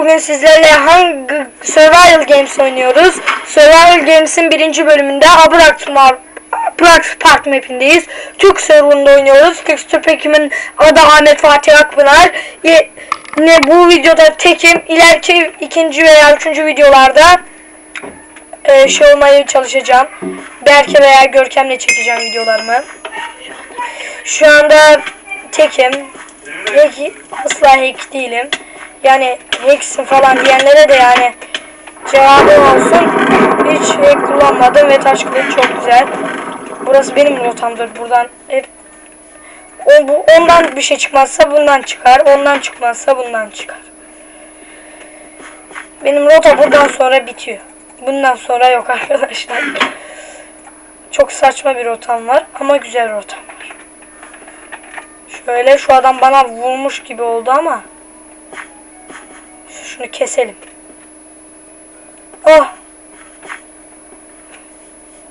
Bugün sizlerle hangi Survival Games oynuyoruz? Survival Games'in birinci bölümünde Abrax, Park mapindeyiz. Türk serverında oynuyoruz. Texture Pack'imin adı Ahmet Fatih Akpınar. Yine bu videoda tekim. İleriki ikinci veya üçüncü videolarda e, şey olmaya çalışacağım. Berke veya Görkem'le çekeceğim videolarımı. Şu anda tekim. Hack, asla hack değilim. Yani hacksin falan diyenlere de yani cevabım olsun. Hiç hack kullanmadım ve taş kılıç çok güzel. Burası benim rotamdır. Buradan hep o, bu, ondan bir şey çıkmazsa bundan çıkar. Ondan çıkmazsa bundan çıkar. Benim rota buradan sonra bitiyor. Bundan sonra yok arkadaşlar. Çok saçma bir rotam var ama güzel rotam var. Şöyle şu adam bana vurmuş gibi oldu ama şunu keselim. Oh.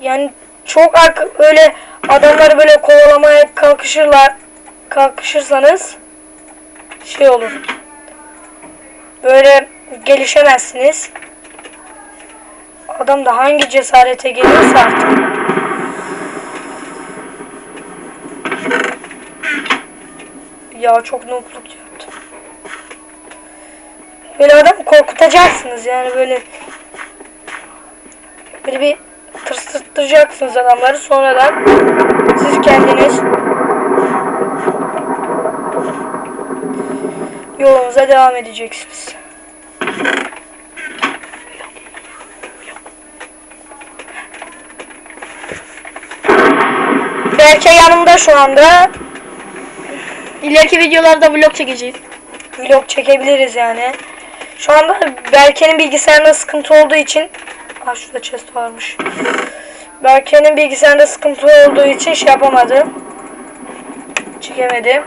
Yani çok arka, öyle adamları böyle kovalamaya kalkışırlar kalkışırsanız şey olur. Böyle gelişemezsiniz. Adam da hangi cesarete geliyorsa artık. Ya çok noobluk yaptım. Böyle adam korkutacaksınız yani böyle böyle bir tırsıttıracaksınız adamları sonradan siz kendiniz yolunuza devam edeceksiniz. Berke yanımda şu anda. İleriki videolarda vlog çekeceğiz. Vlog çekebiliriz yani. Şu anda Berke'nin bilgisayarında sıkıntı olduğu için Aa şurada chest varmış. Berke'nin bilgisayarında sıkıntı olduğu için şey yapamadı. Çekemedi.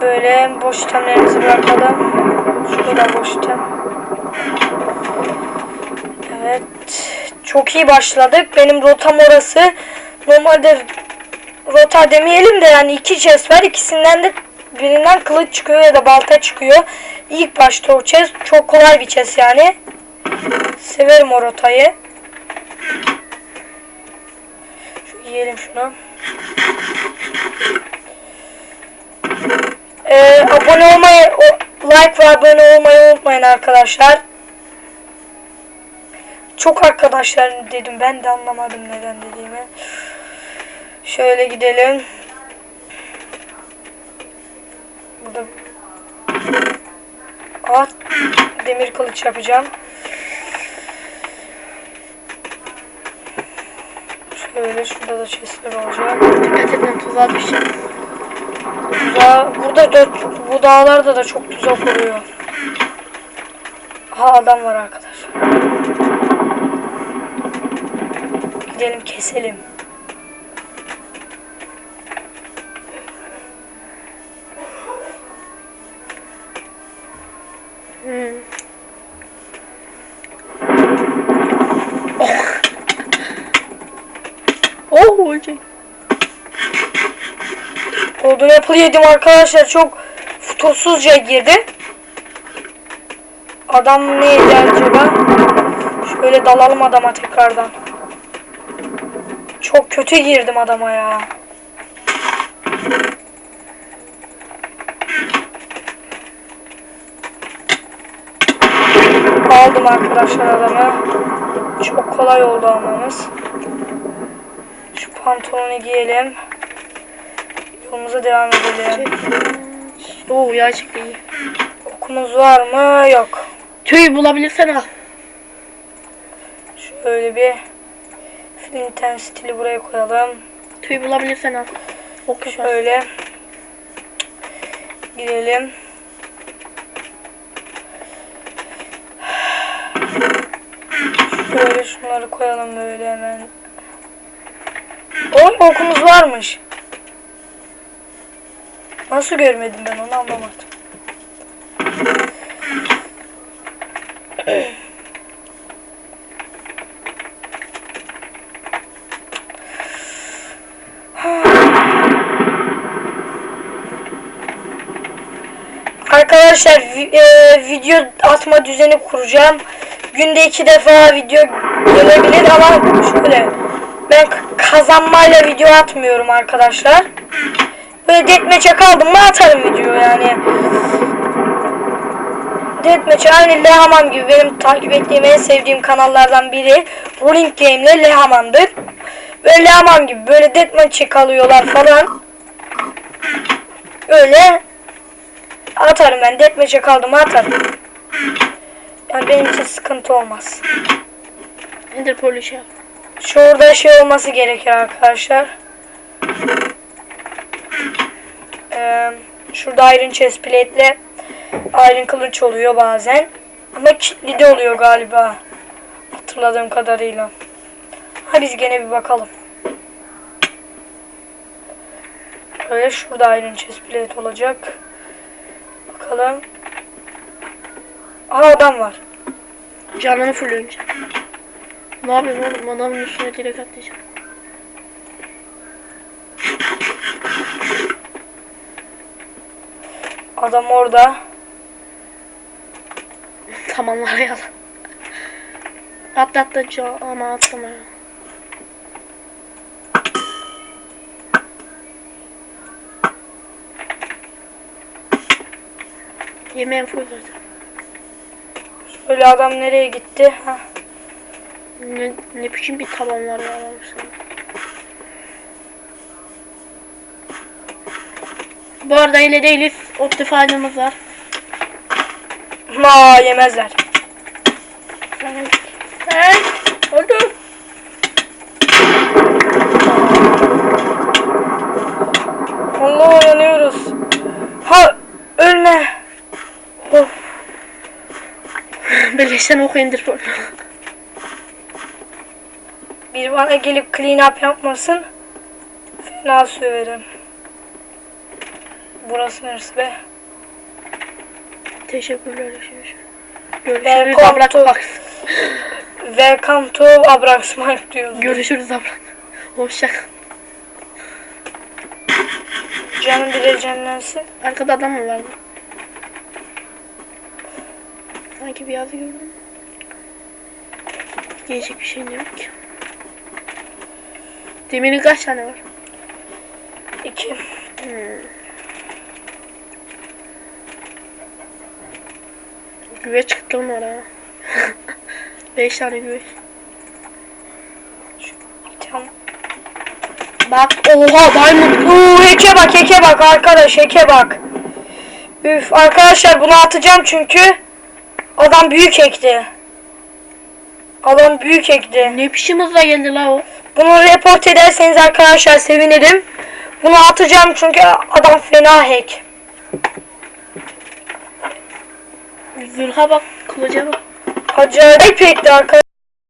Böyle boş itemlerimizi bırakalım. Şurada boş item. Evet. Çok iyi başladık. Benim rotam orası. Normalde rota demeyelim de yani iki chest var. İkisinden de birinden kılıç çıkıyor ya da balta çıkıyor. İlk başta o chest çok kolay bir chest yani. Severim o rotayı. Şu yiyelim şunu. Ee, abone olmayı, like ve abone olmayı unutmayın arkadaşlar. Çok arkadaşlar dedim ben de anlamadım neden dediğimi. Şöyle gidelim. Burada At demir kılıç yapacağım. Şöyle şurada da chestler olacak. Dikkat edin tuzağa düşeceğim. Tuzağı, burada da bu dağlarda da çok tuzak oluyor. Ha adam var arkadaşlar. Gidelim keselim. Hmm. Oh, olacak. Golden Apple yedim arkadaşlar. Çok futolsuzca girdi. Adam ne yedi acaba? Şöyle dalalım adama tekrardan. Çok kötü girdim adama ya. Aldım arkadaşlar adamı. Çok kolay oldu almamız. Şu pantolonu giyelim. Yolumuza devam edelim. Oo, ya çıktı iyi. Okumuz var mı? Yok. Tüy bulabilirsen al. Şöyle bir Flinten stili buraya koyalım. Tüy bulabilirsen al. Ok şöyle. Şöyle gidelim. Şöyle şunları koyalım böyle hemen. Oğlum okumuz varmış. Nasıl görmedim ben onu anlamadım. Arkadaşlar e, video atma düzeni kuracağım. Günde iki defa video gelebilir ama şöyle ben kazanmayla video atmıyorum arkadaşlar. Böyle deathmatch'e kaldım mı atarım video yani. Deathmatch aynı Lehaman gibi benim takip ettiğim en sevdiğim kanallardan biri. Rolling Game ile Lehaman'dır. Ve Lehaman gibi böyle Deathmatch'e kalıyorlar falan. Öyle atarım ben. Deathmatch'e kaldım atarım. Yani benim için sıkıntı olmaz. Ender Pearl'ü şey. Şurada şey olması gerekir arkadaşlar. Ee, şurada Iron Chest Plate'le Iron Kılıç oluyor bazen. Ama kilitli de oluyor galiba. Hatırladığım kadarıyla. Ha biz gene bir bakalım. Öyle şurada Iron Chest Plate olacak. Bakalım. Aha adam var. Canını full önce. Ne yapayım oğlum? Adamın üstüne direkt atlayacağım. Adam orada. Tamam arayalım. Atla atla ama atlama. Yemeğim full zaten. Öyle adam nereye gitti? Ha. Ne, ne biçim bir taban var ya almışsın. Bu arada ile değiliz. Optifine'ımız var. Ma yemezler. Hey, öldü. Allah yanıyoruz. Ha ölme. Of. Birleşten oku indir. Bir bana gelip clean up yapmasın. Fena söverim. Burası neresi be? Teşekkürler. Görüşürüz. Welcome Abrak to- bak. Welcome to Abraxmark diyoruz. Görüşürüz abrak. Hoşça kal. Canım bile canlansın. Arkada adam mı vardı? Sanki bir yazı gördüm. Değişik bir şey yok ki. Demirin kaç tane var? İki. Güveç kıttım var ha. Beş tane güveç. Bak oha diamond. Uuu heke bak heke bak arkadaş heke bak. Üf arkadaşlar bunu atacağım çünkü adam büyük ekti. Adam büyük ekti. Ne biçim hızla geldi la o. Bunu report ederseniz arkadaşlar sevinirim. Bunu atacağım çünkü adam fena hack. Zırha bak, kılıca bak. Acayip hackti arkadaşlar.